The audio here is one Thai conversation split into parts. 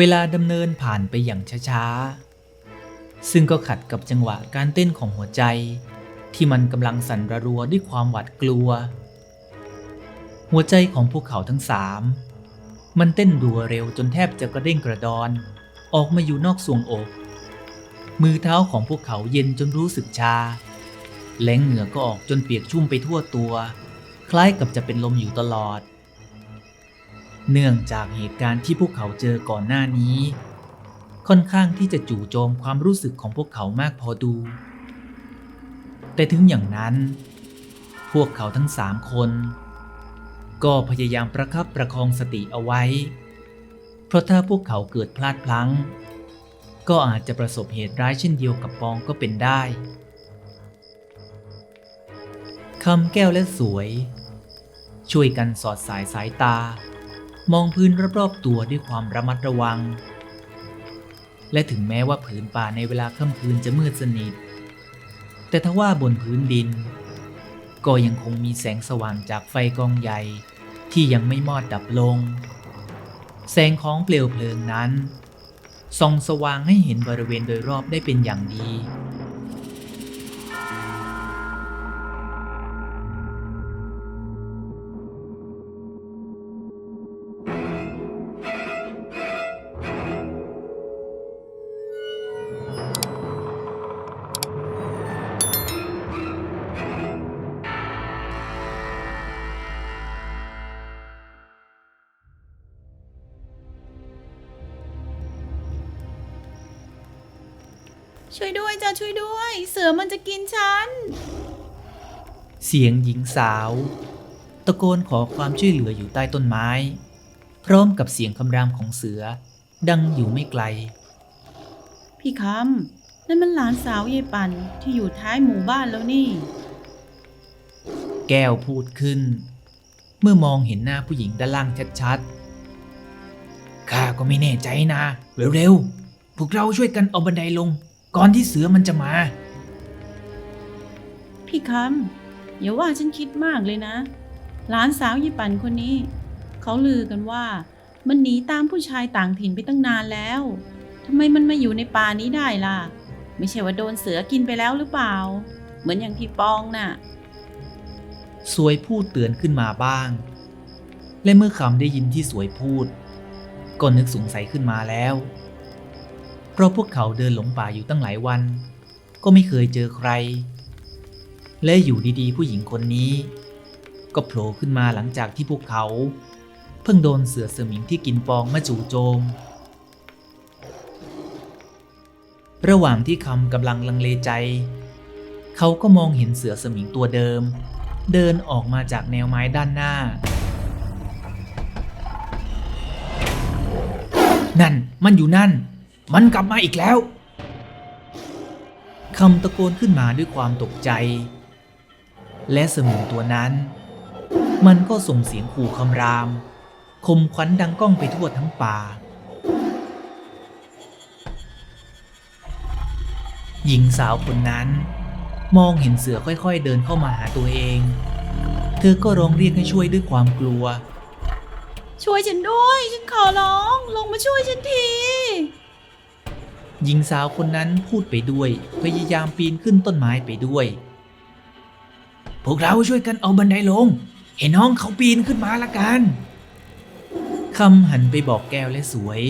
เวลาดำเนินผ่านไปอย่างช้าๆ ซึ่งก็ขัดกับจังหวะการเต้นของหัวใจ ที่มันกำลังสั่นระรัวด้วยความหวาดกลัว หัวใจของพวกเขาทั้งสามมันเต้นรัวเร็วจนแทบจะกระเด้งกระดอน ออกมาอยู่นอกสวงอก มือเท้าของพวกเขาเย็นจนรู้สึกชาและเหงื่อก็ออกจนเปียกชุ่มไปทั่วตัว คล้ายกับจะเป็นลมอยู่ตลอด เนื่องจากเหตุการณ์ที่พวกเขาเจอก่อนหน้านี้ ค่อนข้างที่จะจู่โจมความรู้สึกของพวกเขามากพอดู แต่ถึงอย่างนั้น พวกเขาทั้งสามคน ก็พยายามประคับประคองสติเอาไว้ เพราะถ้าพวกเขาเกิดพลาดพลั้ง ก็อาจจะประสบเหตุร้ายเช่นเดียวกับปองก็เป็นได้คำแก้วและสวย ช่วยกันสอดสายสายตา มองพื้นรอบๆตัวด้วยความระมัดระวัง และถึงแม้ว่าผืนป่าในเวลาค่ำคืนจะมืดสนิท แต่ทว่าบนพื้นดิน ก็ยังคงมีแสงสว่างจากไฟกองใหญ่ที่ยังไม่มอดดับลง แสงของเปลวเพลิงนั้นส่องสว่างให้เห็นบริเวณโดยรอบได้เป็นอย่างดี ช่วยด้วยจ้าช่วยด้วย เสือมันจะกินฉัน เสียงหญิงสาว ตะโกนขอความช่วยเหลืออยู่ใต้ต้นไม้ พร้อมกับเสียงคำรามของเสือ ดังอยู่ไม่ไกล พี่คำนั่นมันหลานสาวยายปันที่อยู่ท้ายหมู่บ้านแล้วนี่ แก้วพูดขึ้น เมื่อมองเห็นหน้าผู้หญิงด้านล่างชัดๆข้าก็ไม่แน่ใจนะ เร็วๆพวกเราช่วยกันเอาบันไดลง ก่อนที่เสือมันจะมา พี่คำอย่าว่าฉันคิดมากเลยนะ หลานสาวยายปันคนนี้ เขาลือกันว่า มันหนีตามผู้ชายต่างถิ่นไปตั้งนานแล้วทำไมมันมาอยู่ในป่านี้ได้ล่ะ ไม่ใช่ว่าโดนเสือกินไปแล้วหรือเปล่า เหมือนอย่างพี่ปองน่ะสวยพูดเตือนขึ้นมาบ้าง และเมื่อคำได้ยินที่สวยพูด ก็นึกสงสัยขึ้นมาแล้ว เพราะพวกเขาเดินหลงป่าอยู่ตั้งหลายวัน ก็ไม่เคยเจอใคร และอยู่ดีๆ ผู้หญิงคนนี้ ก็โผล่ขึ้นมาหลังจากที่พวกเขา เพิ่งโดนเสือสมิงที่กินปองมาจู่โจม ระหว่างที่คำกำลังลังเลใจ เขาก็มองเห็นเสือสมิงตัวเดิม เดินออกมาจากแนวไม้ด้านหน้า นั่นมันอยู่นั่น มันกลับมาอีกแล้วคำตะโกนขึ้นมาด้วยความตกใจ และสมิงตัวนั้น มันก็ส่งเสียงขู่คำราม คมขวัญดังก้องไปทั่วทั้งป่า หญิงสาวคนนั้น มองเห็นเสือค่อยๆเดินเข้ามาหาตัวเอง เธอก็ร้องเรียกให้ช่วยด้วยความกลัว ช่วยฉันด้วย ฉันขอร้อง ลงมาช่วยฉันที หญิงสาวคนนั้นพูดไปด้วย พยายามปีนขึ้นต้นไม้ไปด้วย พวกเราช่วยกันเอาบันไดลงให้น้องเขาปีนขึ้นมาละกันคำหันไปบอกแก้วและสวย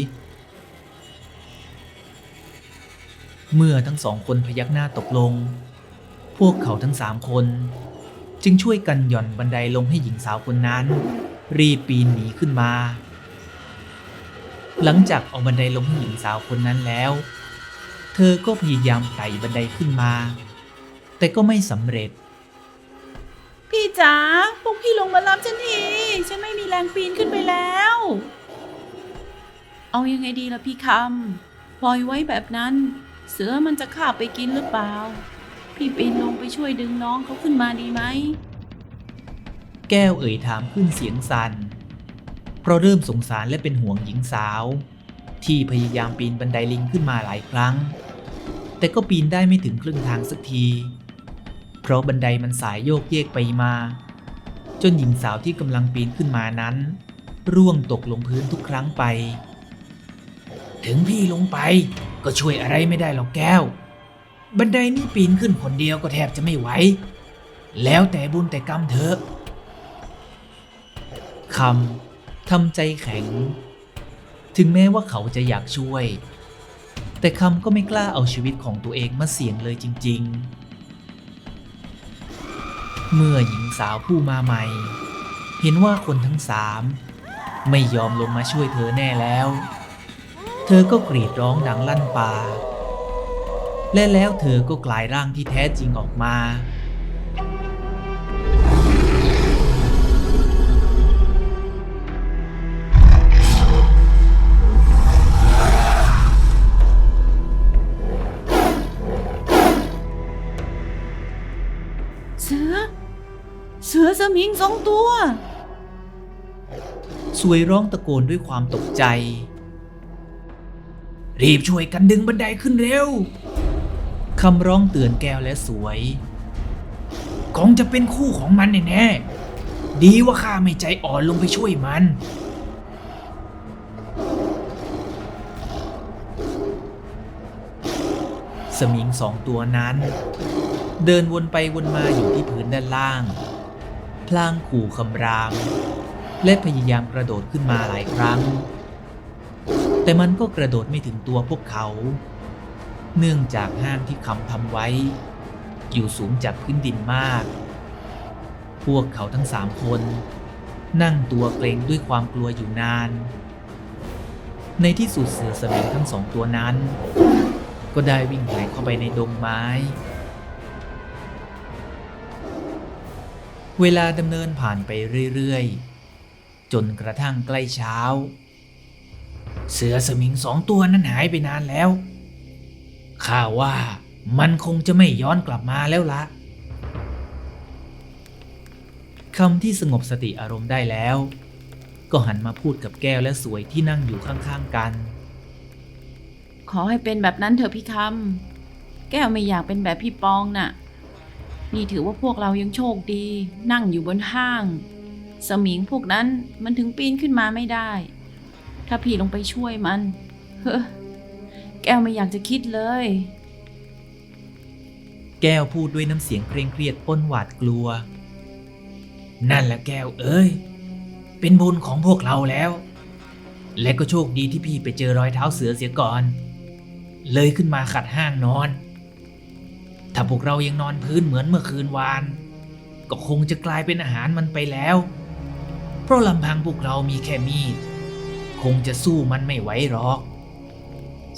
เมื่อทั้งสองคนพยักหน้าตกลง พวกเขาทั้งสามคน จึงช่วยกันหย่อนบันไดลงให้หญิงสาวคนนั้น รีบปีนหนีขึ้นมาหลังจากเอาบันไดลงให้หญิงสาวคนนั้นแล้ว เธอก็พยายามไต่บันไดขึ้นมา แต่ก็ไม่สำเร็จ พี่จ๋าพวกพี่ลงมารับฉันทีฉันไม่มีแรงปีนขึ้นไปแล้ว เอายังไงดีล่ะพี่คำปล่อยไว้แบบนั้น เสือมันจะฆ่าไปกินหรือเปล่า พี่ปีนลงไปช่วยดึงน้องเขาขึ้นมาดีไหม แก้วเอ่ยถามขึ้นเสียงสัน่นเพราะเริ่มสงสารและเป็นห่วงหญิงสาว ที่พยายามปีนบันไดลิงขึ้นมาหลายครั้ง แต่ก็ปีนได้ไม่ถึงครึ่งทางสักที เพราะบันไดมันสายโยกเยกไปมา จนหญิงสาวที่กำลังปีนขึ้นมานั้น ร่วงตกลงพื้นทุกครั้งไป ถึงพี่ลงไปก็ช่วยอะไรไม่ได้หรอกแก้ว บันไดนี่ปีนขึ้นคนเดียวก็แทบจะไม่ไหว แล้วแต่บุญแต่กรรมเถอะคำทำใจแข็ง ถึงแม้ว่าเขาจะอยากช่วย แต่คำก็ไม่กล้าเอาชีวิตของตัวเองมาเสี่ยงเลยจริง ๆ เมื่อหญิงสาวผู้มาใหม่ เห็นว่าคนทั้งสามไม่ยอมลงมาช่วยเธอแน่แล้ว เธอก็กรีดร้องดังลั่นป่า และแล้วเธอก็กลายร่างที่แท้จริงออกมา เสือสมิงสองตัว สวยร้องตะโกนด้วยความตกใจ รีบช่วยกันดึงบันไดขึ้นเร็วคำร้องเตือนแก้วและสวยคงจะเป็นคู่ของมันแน่ๆดีว่าข้าไม่ใจอ่อนลงไปช่วยมันสมิงสองตัวนั้น เดินวนไปวนมาอยู่ที่พื้นด้านล่าง พลางขู่คำราม และพยายามกระโดดขึ้นมาหลายครั้ง แต่มันก็กระโดดไม่ถึงตัวพวกเขา เนื่องจากห้างที่คำทำไว้ อยู่สูงจากพื้นดินมาก พวกเขาทั้งสามคน นั่งตัวเกรงด้วยความกลัวอยู่นาน ในที่สุดเสือสมิงทั้งสองตัวนั้น ก็ได้วิ่งหายเข้าไปในดงไม้ เวลาดำเนินผ่านไปเรื่อยๆ จนกระทั่งใกล้เช้า เสือสมิงสองตัวนั้นหายไปนานแล้วข้าว่ามันคงจะไม่ย้อนกลับมาแล้วละคำที่สงบสติอารมณ์ได้แล้ว ก็หันมาพูดกับแก้วและสวยที่นั่งอยู่ข้างๆกัน ขอให้เป็นแบบนั้นเถอะพี่คำแก้วไม่อยากเป็นแบบพี่ปองน่ะ นี่ถือว่าพวกเรายังโชคดี นั่งอยู่บนห้าง สมิงพวกนั้นมันถึงปีนขึ้นมาไม่ได้ ถ้าพี่ลงไปช่วยมัน เฮ้อแก้วไม่อยากจะคิดเลย แก้วพูดด้วยน้ำเสียงเคร่งเครียดปนหวาดกลัว นั่นแหละแก้วเอ้ย เป็นบุญของพวกเราแล้ว และก็โชคดีที่พี่ไปเจอรอยเท้าเสือเสียก่อน เลยขึ้นมาขัดห้างนอน ถ้าพวกเรายังนอนพื้นเหมือนเมื่อคืนวาน ก็คงจะกลายเป็นอาหารมันไปแล้ว เพราะลำพังพวกเรามีแค่มีด คงจะสู้มันไม่ไหวหรอก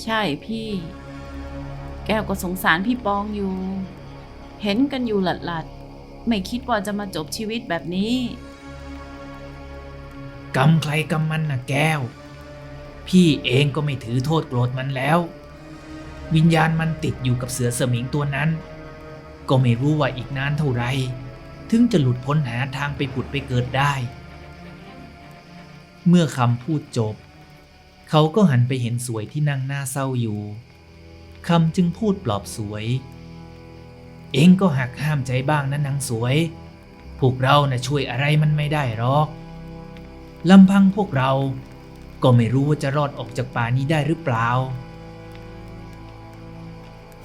ใช่พี่ แก้วก็สงสารพี่ปองอยู่ เห็นกันอยู่หลัดหลัดๆไม่คิดว่าจะมาจบชีวิตแบบนี้ กรรมใครกรรมมันนะแก้ว พี่เองก็ไม่ถือโทษโกรธมันแล้ว วิญญาณมันติดอยู่กับเสือเสมิงตัวนั้น ก็ไม่รู้ว่าอีกนานเท่าไร ถึงจะหลุดพ้นหาทางไปผุดไปเกิดได้ เมื่อคำพูดจบ เขาก็หันไปเห็นสวยที่นั่งหน้าเศร้าอยู่คำจึงพูดปลอบสวย เองก็หักห้ามใจบ้างนะนางสวย พวกเรานะ่ะช่วยอะไรมันไม่ได้หรอกลำพังพวกเราก็ไม่รู้ว่าจะรอดออกจากป่านี้ได้หรือเปล่า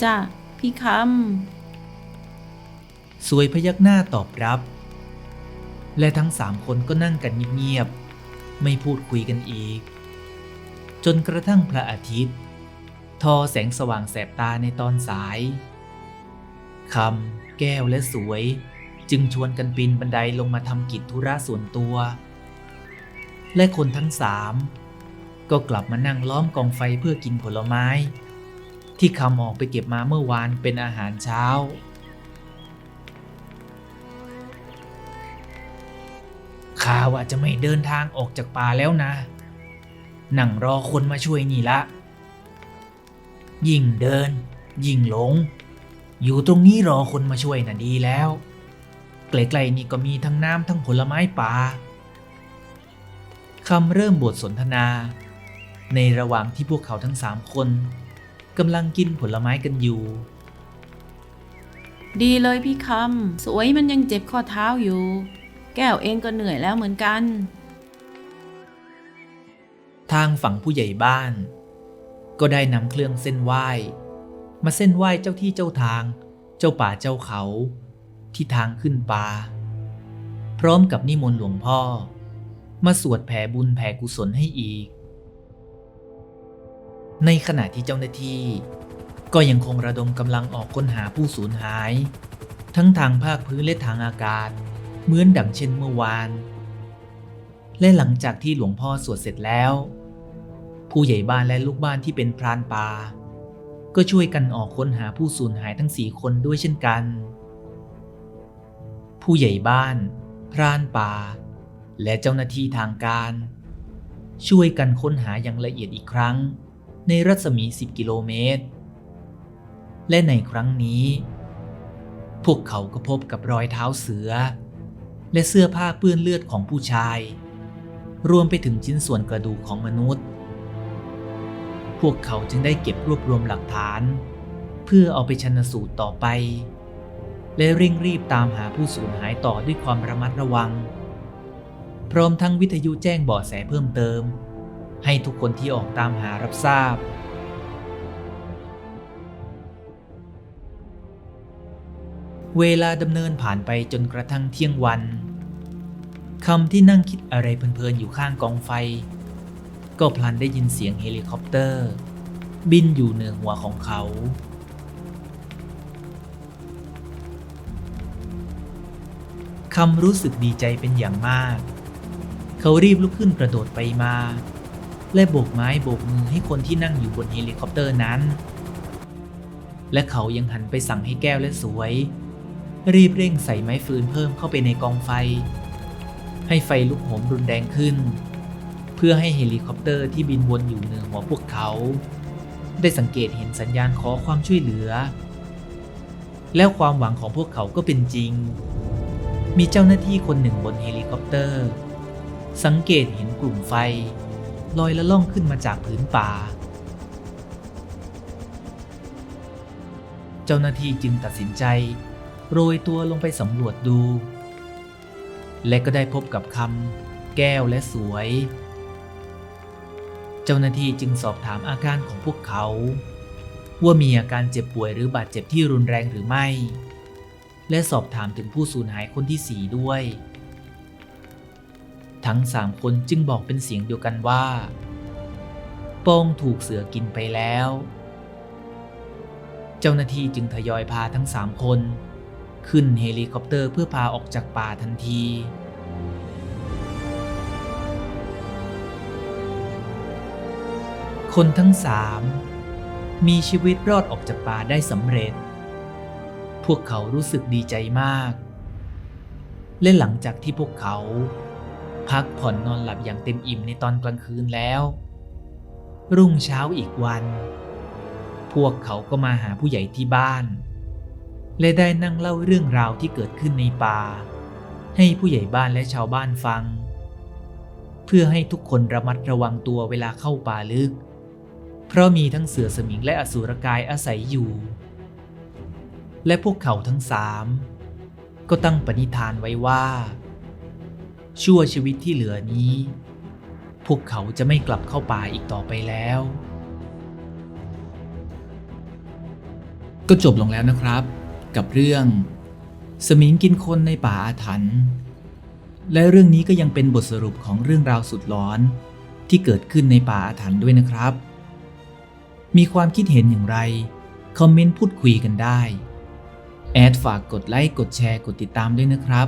จ้ะพี่คสวยพยักหน้าตอบรับ และทั้งสามคนก็นั่งกันเงียบๆ ไม่พูดคุยกันอีก จนกระทั่งพระอาทิตย์ ทอแสงสว่างแสบตาในตอนสายคำแก้วและสวย จึงชวนกันปีนบันไดลงมาทำกิจธุระส่วนตัว และคนทั้งสามก็กลับมานั่งล้อมกองไฟเพื่อกินผลไม้ ที่คำออกไปเก็บมาเมื่อวานเป็นอาหารเช้า ข้าว่าจะไม่เดินทางออกจากป่าแล้วนะ นั่งรอคนมาช่วยนี่ละ ยิ่งเดิน ยิ่งหลง อยู่ตรงนี้รอคนมาช่วยน่ะดีแล้ว ใกล้ๆนี่ก็มีทั้งน้ำทั้งผลไม้ป่าคำเริ่มบทสนทนา ในระหว่างที่พวกเขาทั้งสามคน กำลังกินผลไม้กันอยู่ำดีเลยพี่คำ สวยมันยังเจ็บข้อเท้าอยู่ แก้วเองก็เหนื่อยแล้วเหมือนกัน ทางฝั่งผู้ใหญ่บ้าน ก็ได้นำเครื่องเส้นไหว้ มาเส้นไหว้เจ้าที่เจ้าทาง เจ้าป่าเจ้าเขา ที่ทางขึ้นป่าพร้อมกับนิมนต์หลวงพ่อ มาสวดแผ่บุญแผ่กุศลให้อีก ในขณะที่เจ้าหน้าที่ ก็ยังคงระดมกำลังออกค้นหาผู้สูญหาย ทั้งทางภาคพื้นและทางอากาศ เหมือนดังเช่นเมื่อวาน และหลังจากที่หลวงพ่อสวดเสร็จแล้ว ผู้ใหญ่บ้านและลูกบ้านที่เป็นพรานป่าก็ช่วยกันออกค้นหาผู้สูญหายทั้งสี่คนด้วยเช่นกัน ผู้ใหญ่บ้าน พรานป่า และเจ้าหน้าที่ทางการ ช่วยกันค้นหาอย่างละเอียดอีกครั้ง ในรัศมี 10 กิโลเมตร และในครั้งนี้ พวกเขาก็พบกับรอยเท้าเสือ และเสื้อผ้าเปื้อนเลือดของผู้ชาย รวมไปถึงชิ้นส่วนกระดูกของมนุษย์ พวกเขาจึงได้เก็บรวบรวมหลักฐาน เพื่อเอาไปชันสูตรต่อไป และเร่งรีบตามหาผู้สูญหายต่อด้วยความระมัดระวัง พร้อมทั้งวิทยุแจ้งเบาะแสเพิ่มเติม ให้ทุกคนที่ออกตามหารับทราบ เวลาดำเนินผ่านไปจนกระทั่งเที่ยงวันคำที่นั่งคิดอะไรเพลินๆอยู่ข้างกองไฟ ก็พลันได้ยินเสียงเฮลิคอปเตอร์ บินอยู่เหนือหัวของเขาคำรู้สึกดีใจเป็นอย่างมาก เขารีบลุกขึ้นกระโดดไปมา และโบกไม้โบกมือให้คนที่นั่งอยู่บนเฮลิคอปเตอร์นั้น และเขายังหันไปสั่งให้แก้วและสวย รีบเร่งใส่ไม้ฟืนเพิ่มเข้าไปในกองไฟ ให้ไฟลุกโหมรุนแรงขึ้น เพื่อให้เฮลิคอปเตอร์ที่บินวนอยู่เหนือหัวพวกเขา ได้สังเกตเห็นสัญญาณขอความช่วยเหลือ แล้วความหวังของพวกเขาก็เป็นจริง มีเจ้าหน้าที่คนหนึ่งบนเฮลิคอปเตอร์ สังเกตเห็นกลุ่มไฟ ลอยละล่องขึ้นมาจากผืนป่า เจ้าหน้าที่จึงตัดสินใจ โรยตัวลงไปสำรวจดู และก็ได้พบกับคำแก้วและสวย เจ้าหน้าที่จึงสอบถามอาการของพวกเขา ว่ามีอาการเจ็บป่วยหรือบาดเจ็บที่รุนแรงหรือไม่ และสอบถามถึงผู้สูญหายคนที่สี่ด้วย ทั้งสามคนจึงบอกเป็นเสียงเดียวกันว่าโป้งถูกเสือกินไปแล้ว เจ้าหน้าที่จึงทยอยพาทั้งสามคน ขึ้นเฮลิคอปเตอร์เพื่อพาออกจากป่าทันที คนทั้งสามมีชีวิตรอดออกจากป่าได้สำเร็จ พวกเขารู้สึกดีใจมาก และหลังจากที่พวกเขา พักผ่อนนอนหลับอย่างเต็มอิ่มในตอนกลางคืนแล้ว รุ่งเช้าอีกวัน พวกเขาก็มาหาผู้ใหญ่ที่บ้าน และได้นั่งเล่าเรื่องราวที่เกิดขึ้นในป่า ให้ผู้ใหญ่บ้านและชาวบ้านฟัง เพื่อให้ทุกคนระมัดระวังตัวเวลาเข้าป่าลึก เพราะมีทั้งเสือสมิงและอสูรกายอาศัยอยู่ และพวกเขาทั้งสามก็ตั้งปณิธานไว้ว่า ชั่วชีวิตที่เหลือนี้ พวกเขาจะไม่กลับเข้าป่าอีกต่อไปแล้ว ก็จบลงแล้วนะครับ กับเรื่อง สมิงกินคนในป่าอาถรรพ์และเรื่องนี้ก็ยังเป็นบทสรุปของเรื่องราวสุดหลอนที่เกิดขึ้นในป่าอาถรรพ์ด้วยนะครับ มีความคิดเห็นอย่างไร คอมเมนต์พูดคุยกันได้ แอดฝากกดไลค์ กดแชร์ กดติดตามด้วยนะครับ